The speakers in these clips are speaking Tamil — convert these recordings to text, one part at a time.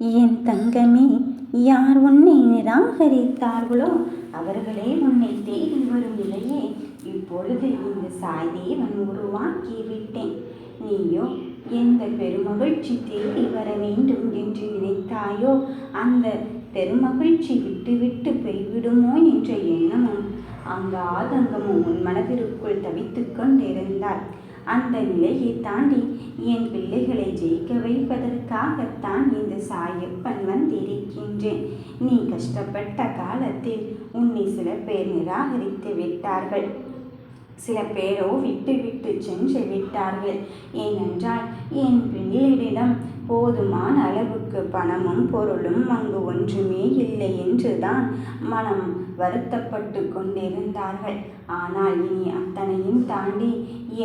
என் தங்கமே யார் உன்னை நிராகரித்தார்களோ அவர்களே உன்னை தேடி வரும் நிலையே இப்பொழுது இந்த சாய்தேவன் உருவாக்கி விட்டேன் நீயோ எந்த பெருமகிழ்ச்சி தேடி வர வேண்டும் என்று நினைத்தாயோ அந்த பெருமகிழ்ச்சி விட்டுவிட்டு போய்விடுமோ என்ற எண்ணமும் அந்த ஆதங்கமும் உன் மனதிற்குள் தவித்துக் கொண்டிருந்தார் அந்த நிலையை தாண்டி என் பிள்ளைகளை ஜெயிக்க வைப்பதற்காகத்தான் இந்த சாயப்பன் வந்திருக்கின்றேன். நீ கஷ்டப்பட்ட காலத்தில் உன்னை சில பேர் நிராகரித்து விட்டார்கள். சில பேரோ விட்டு விட்டு சென்று விட்டார்கள். ஏனென்றால் என் பிள்ளைகளிடம் போதுமான அளவுக்கு பணமும் பொருளும் அங்கு ஒன்றும் தான் மனம் வருத்தப்பட்டு கொண்டிருந்தார்கள். ஆனால் இனி அத்தனையும் தாண்டி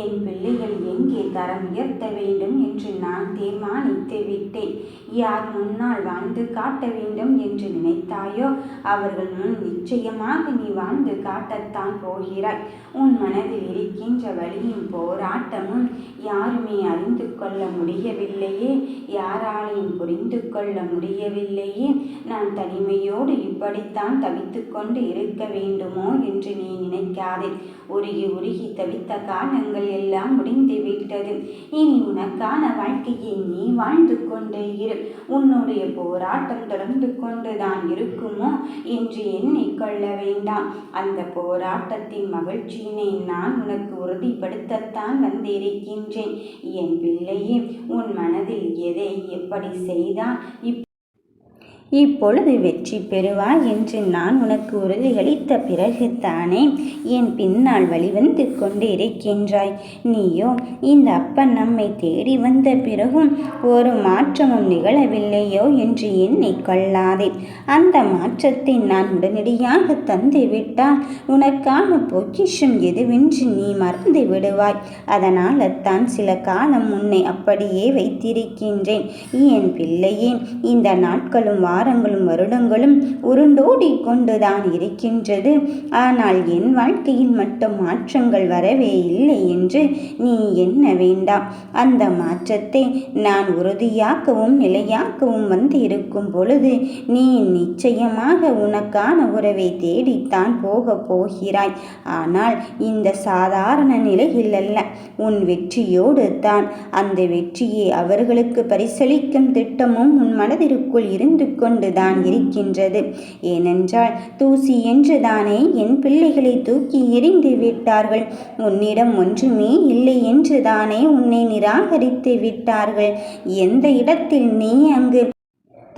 என் பிள்ளைகள் எங்கே தரம் உயர்த்த வேண்டும் என்று நான் தீர்மானித்து விட்டேன். யார் முன்னால் வாழ்ந்து காட்ட வேண்டும் என்று நினைத்தாயோ அவர்கள் முன் நிச்சயமாக நீ வாழ்ந்து காட்டத்தான் போகிறாய். உன் மனதில் இருக்கின்ற வழியும் போராட்டமும் யாருமே அறிந்து கொள்ள முடியவில்லையே. யாராலையும் புரிந்து கொள்ள முடியவில்லையே. நான் தனிமையோடு இப்படி இப்படித்தான் தவித்து கொண்டு இருக்க வேண்டுமோ என்று நீ நினைக்காதே. உருகி உருகி தவித்த காலங்கள் எல்லாம் முடிந்து விட்டது. இனி உனக்கான வாழ்க்கையை நீ வாழ்ந்து கொண்டே இரு. உன்னுடைய போராட்டம் தொடர்ந்து கொண்டுதான் இருக்குமோ என்று எண்ணிக்கொள்ள வேண்டாம். அந்த போராட்டத்தின் மகிழ்ச்சியினை நான் உனக்கு உறுதிப்படுத்தத்தான் வந்திருக்கின்றேன். என் பிள்ளையே உன் மனதில் எதை எப்படி செய்தால் இப் இப்பொழுது வெற்றி பெறுவாய் என்று நான் உனக்கு உறுதியளித்த பிறகு தானே என் பின்னால் வழிவந்து கொண்டு இருக்கின்றாய் நீயோ இந்த அப்பன் நம்மை தேடி வந்த பிறகும் ஒரு மாற்றமும் நிகழவில்லையோ என்று எண்ணிக்கொள்ளாதே அந்த மாற்றத்தை நான் உடனடியாக தந்து விட்டால் உனக்கான பொக்கிஷம் எதுவென்று நீ மறந்து விடுவாய். அதனால் தான் சில காலம் உன்னை அப்படியே வைத்திருக்கின்றேன். என் பிள்ளையே இந்த நாட்களும் வாரங்களும் வருடங்களும் உருண்டோடி கொண்டுதான் இருக்கின்றது. ஆனால் என் வாழ்க்கையில் மட்டும் மாற்றங்கள் வரவே இல்லை என்று நீ என்ன வேண்டாம். அந்த மாற்றத்தை நான் உறுதியாக்கவும் நிலையாக்கவும் வந்து இருக்கும் பொழுது நீ நிச்சயமாக உனக்கான உறவை தேடித்தான் போக போகிறாய். ஆனால் இந்த சாதாரண நிலையில் அல்ல உன் வெற்றியோடு தான். அந்த வெற்றியை அவர்களுக்கு பரிசளிக்கும் திட்டமும் உன் மனதிற்குள் இருந்து கொண்டுதான் இருக்கின்றது. ஏனென்றால் தூசி என்று தானே என் பிள்ளைகளை தூக்கி எறிந்து விட்டார்கள். உன்னிடம் ஒன்றுமே இல்லை என்று தானே உன்னை நிராகரித்து விட்டார்கள். எந்த இடத்தில் நீ அங்கு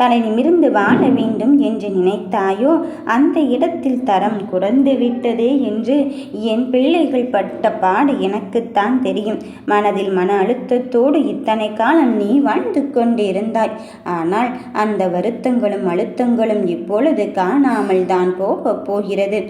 தலை நிமிர்ந்து வாழ வேண்டும் என்று நினைத்தாயோ அந்த இடத்தில் தரம் குறைந்து விட்டதே என்று என் பிள்ளைகள் பட்ட பாடு எனக்குத்தான் தெரியும். மனதில் மன அழுத்தத்தோடு இத்தனை காலம் நீ வாழ்ந்து கொண்டிருந்தாய். ஆனால் அந்த வருத்தங்களும் அழுத்தங்களும் இப்பொழுது காணாமல் தான் போகப் போகிறது.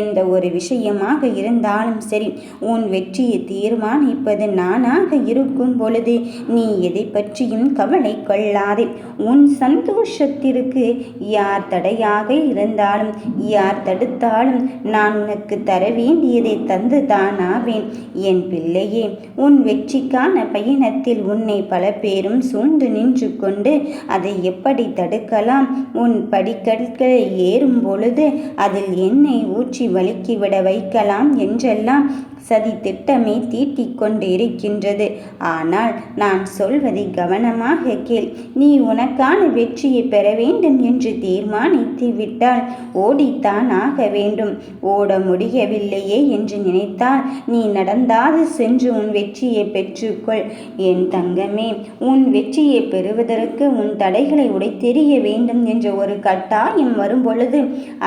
எந்த ஒரு விஷயமாக இருந்தாலும் சரி உன் வெற்றியை தீர்மானிப்பது நானாக இருக்கும் பொழுது நீ எதை பற்றியும் கவலை கொள்ளாதே. உன் சந்தோஷ சந்தோஷத்திற்கு யார் தடையாக இருந்தாலும் யார் தடுத்தாலும் நான் உனக்கு தர வேண்டியதை தந்து தானாவேன் என் பிள்ளையே உன் வெற்றிக்கான பயணத்தில் உன்னை பல பேரும் சூழ்ந்து நின்று கொண்டு அதை எப்படி தடுக்கலாம்? உன் படிக்கற்களை ஏறும் பொழுது அதில் எண்ணெய் ஊற்றி வலுக்கிவிட வைக்கலாம் என்றெல்லாம் சதி திட்டமே தீட்டிக் இருக்கின்றது ஆனால் நான் சொல்வதை கவனமாக கேள். நீ உனக்கான வெற்றியை பெற வேண்டும் என்று தீர்மானித்து விட்டால் ஓடித்தான் ஆக வேண்டும். ஓட முடியவில்லையே என்று நினைத்தால் நீ நடந்தாது சென்று உன் வெற்றியை பெற்றுக்கொள். என் தங்கமே உன் வெற்றியை பெறுவதற்கு உன் தடைகளை உடைத்தெறிய வேண்டும் என்ற ஒரு கட்டாயம் வரும்பொழுது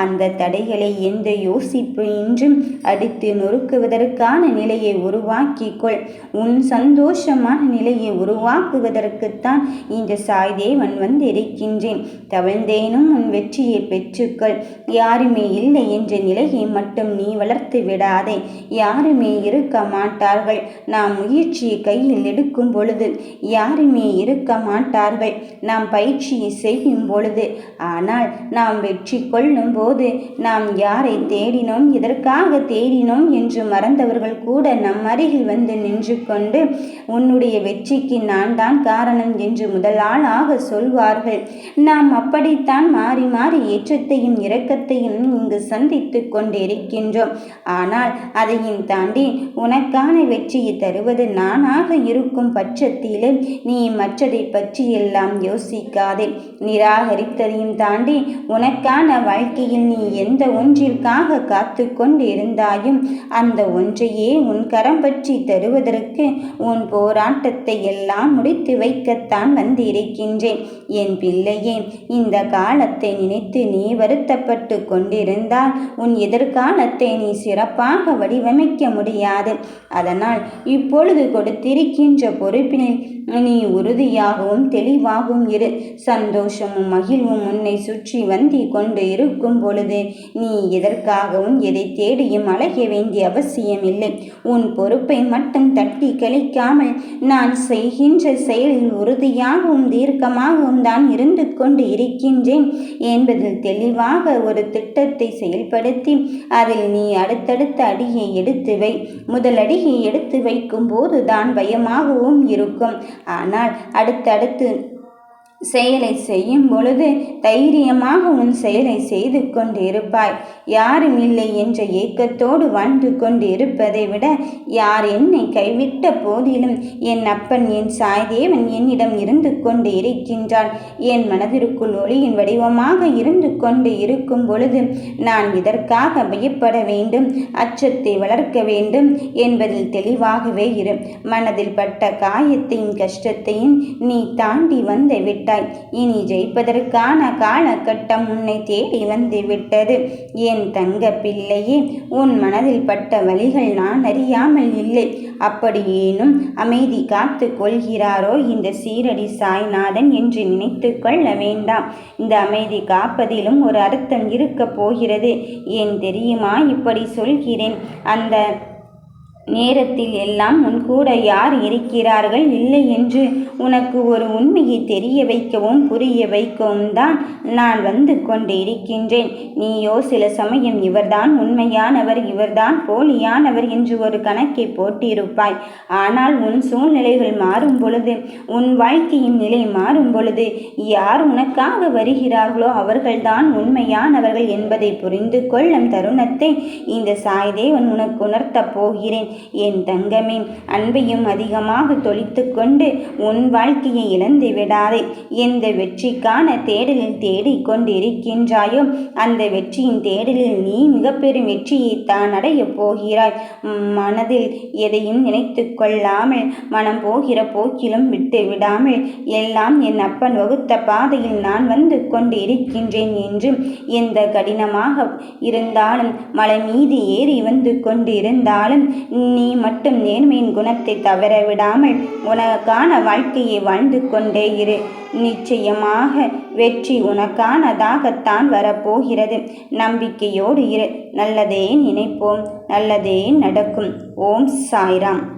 அந்த தடைகளை எந்த யோசிப்பு இன்றும் அடித்து நொறுக்குவதற்காக சந்தோஷமான நிலையை உருவாக்கிக்கொள். உன் சந்தோஷமான நிலையை உருவாக்குவதற்குத்தான் இந்த சாய்தேவன் வந்திருக்கின்றேன். தவழ்ந்தேனும் உன் வெற்றியை பெற்றுக்கொள். யாருமே இல்லை என்ற நிலையை மட்டும் நீ வளர்த்து விடாதே. யாருமே இருக்க மாட்டார்கள். நாம் முயற்சியை கையில் எடுக்கும் பொழுது யாருமே இருக்க மாட்டார்கள். நாம் பயிற்சியை செய்யும் பொழுது. ஆனால் நாம் வெற்றி கொள்ளும் போது நாம் யாரை தேடினோம்? எதற்காக தேடினோம் என்று மறந்த அவர்கள் கூட நம் அருகில் வந்து நின்று கொண்டு உன்னுடைய வெற்றிக்கு நான் தான் காரணம் என்று முதலாளாக சொல்வார்கள். நாம் அப்படித்தான் மாறி மாறி ஏற்றத்தையும் இரக்கத்தையும் இங்கு சந்தித்து கொண்டிருக்கின்றோம். ஆனால் அதையும் தாண்டி உனக்கான வெற்றியை தருவது நானாக இருக்கும் பட்சத்திலே நீ மற்றதை பற்றி எல்லாம் யோசிக்காதே. நிராகரித்ததையும் தாண்டி உனக்கான வாழ்க்கையில் நீ எந்த ஒன்றிற்காக காத்து கொண்டு இருந்தாயும் அந்த ஒன்றையே உன் கரம் பற்றி தருவதற்கு உன் போராட்டத்தை எல்லாம் முடித்து வைக்கத்தான் வந்திருக்கின்றேன். என் பிள்ளையே இந்த காலத்தை நினைத்து நீ வருத்தப்பட்டு கொண்டிருந்தால் உன் எதிர்காலத்தை நீ சிறப்பாக வடிவமைக்க முடியாது. அதனால் இப்பொழுது கொடுத்திருக்கின்ற பொறுப்பினை நீ உறுதியாகவும் தெளிவாகவும் இரு. சந்தோஷமும் மகிழ்வும் உன்னை சுற்றி வந்தி கொண்டு இருக்கும் பொழுது நீ எதற்காகவும் எதை தேடியும் அழக வேண்டிய அவசியமில்லை. உன் பொறுப்பை மட்டும் தட்டி கழிக்காமல் நான் செய்கின்ற செயலில் உறுதியாகவும் தீர்க்கமாகவும் தான் இருந்து கொண்டு இருக்கின்றேன் என்பதில் தெளிவாக ஒரு திட்டத்தை செயல்படுத்தி அதில் நீ அடுத்தடுத்த அடியை எடுத்து வை. முதல் அடியை எடுத்து வைக்கும் போதுதான் பயமாகவும் இருக்கும். ஆனால் அடுத்தடுத்து செயலை செய்யும் பொழுது தைரியமாக உன் செயலை செய்து கொண்டிருப்பாய். யாரும் இல்லை என்ற ஏக்கத்தோடு வாழ்ந்து கொண்டு இருப்பதை விட யார் என்னை கைவிட்ட போதிலும் என் அப்பன் என் சாய்தேவன் என்னிடம் இருந்து கொண்டு இருக்கின்றான் என் மனதிற்குள் ஒளியின் வடிவமாக இருந்து கொண்டு இருக்கும் பொழுது நான் இதற்காக பயப்பட வேண்டும் அச்சத்தை வளர்க்க வேண்டும் என்பதில் தெளிவாகவே இரு. மனதில் பட்ட காயத்தையும் கஷ்டத்தையும் நீ தாண்டி வந்த விட்டு விட்டாய். இனி ஜெயிப்பதற்கான காலகட்டம் உன்னை தேடி வந்து விட்டது. என் தங்க பிள்ளையே உன் மனதில் பட்ட வழிகள் நான் அறியாமல் இல்லை. அப்படியேனும் அமைதி காத்து கொள்கிறாரோ இந்த சீரடி சாய்நாதன் என்று நினைத்து கொள்ள வேண்டாம். இந்த அமைதி காப்பதிலும் ஒரு அர்த்தம் இருக்கப் போகிறது. ஏன் தெரியுமா இப்படி சொல்கிறேன். அந்த நேரத்தில் எல்லாம் உன் கூட யார் இருக்கிறார்கள் இல்லை என்று உனக்கு ஒரு உண்மையை தெரிய வைக்கவும் புரிய வைக்கவும் தான் நான் வந்து கொண்டு இருக்கின்றேன் நீயோ சில சமயம் இவர்தான் உண்மையானவர் இவர்தான் போலியானவர் என்று ஒரு கணக்கை போட்டிருப்பாய். ஆனால் உன் சூழ்நிலைகள் மாறும் பொழுது உன் வாழ்க்கையின் நிலை மாறும் பொழுது யார் உனக்காக வருகிறார்களோ அவர்கள்தான் உண்மையானவர்கள் என்பதை புரிந்து கொள்ளும் தருணத்தை இந்த சாய்தேவன் உனக்கு உணர்த்தப் போகிறேன். என் தங்கமே அன்பையும் அதிகமாக தொழித்து கொண்டு உன் வாழ்க்கையை இழந்து விடாதே. எந்த வெற்றிக்கான தேடலில் தேடிக்கொண்டிருக்கின்றாயோ அந்த வெற்றியின் தேடலில் நீ மிக பெரும் வெற்றியை தான் அடையப் போகிறாய். மனதில் எதையும் நினைத்து கொள்ளாமல் மனம் போகிற போக்கிலும் விட்டு விடாமல் எல்லாம் என் அப்பன் வகுத்த பாதையில் நான் வந்து கொண்டு இருக்கின்றேன் என்று எந்த கடினமாக இருந்தாலும் மலை மீது ஏறி வந்து கொண்டு இருந்தாலும் நீ மட்டும் நேர்மையின் குணத்தை தவற விடாமல் உனக்கான வாழ்க்கையை வாழ்ந்து கொண்டே இரு. நிச்சயமாக வெற்றி உனக்கானதாகத்தான் வரப்போகிறது. நம்பிக்கையோடு இரு. நல்லதே நினைப்போம். நல்லதே நடக்கும். ஓம் சாய்ராம்.